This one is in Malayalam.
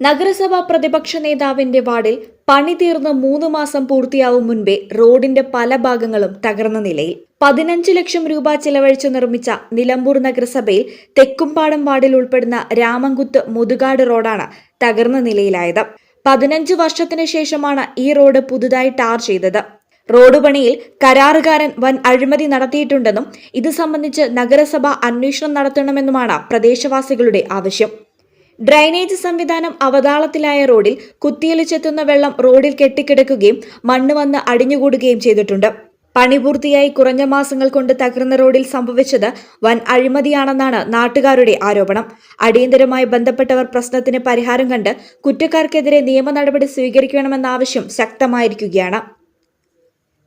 നഗരസഭാ പ്രതിപക്ഷ നേതാവിന്റെ വാർഡിൽ പണി തീർന്ന് മൂന്ന് മാസം പൂർത്തിയാവും മുൻപേ റോഡിന്റെ പല ഭാഗങ്ങളും തകർന്ന നിലയിൽ. പതിനഞ്ച് ലക്ഷം രൂപ ചിലവഴിച്ച് നിർമ്മിച്ച നിലമ്പൂർ നഗരസഭയിൽ തെക്കുംപാടം വാർഡിൽ ഉൾപ്പെടുന്ന രാമംകുത്ത് മുതുകാട് റോഡാണ് തകർന്ന നിലയിലായത്. പതിനഞ്ച് വർഷത്തിന് ശേഷമാണ് ഈ റോഡ് പുതുതായി ടാർ ചെയ്തത്. റോഡ് പണിയിൽ കരാറുകാരൻ വൻ അഴിമതി നടത്തിയിട്ടുണ്ടെന്നും ഇത് സംബന്ധിച്ച് നഗരസഭ അന്വേഷണം നടത്തണമെന്നുമാണ് പ്രദേശവാസികളുടെ ആവശ്യം. ഡ്രൈനേജ് സംവിധാനം അവതാളത്തിലായ റോഡിൽ കുത്തിയൊലിച്ചെത്തുന്ന വെള്ളം റോഡിൽ കെട്ടിക്കിടക്കുകയും മണ്ണ് വന്ന് അടിഞ്ഞുകൂടുകയും ചെയ്തിട്ടുണ്ട്. പണി പൂർത്തിയായി കുറഞ്ഞ മാസങ്ങൾ കൊണ്ട് തകർന്ന റോഡിൽ സംഭവിച്ചത് വൻ അഴിമതിയാണെന്നാണ് നാട്ടുകാരുടെ ആരോപണം. അടിയന്തരമായി ബന്ധപ്പെട്ടവർ പ്രശ്നത്തിന് പരിഹാരം കണ്ട് കുറ്റക്കാർക്കെതിരെ നിയമ നടപടി സ്വീകരിക്കണമെന്ന ആവശ്യം ശക്തമായിരിക്കുകയാണ്.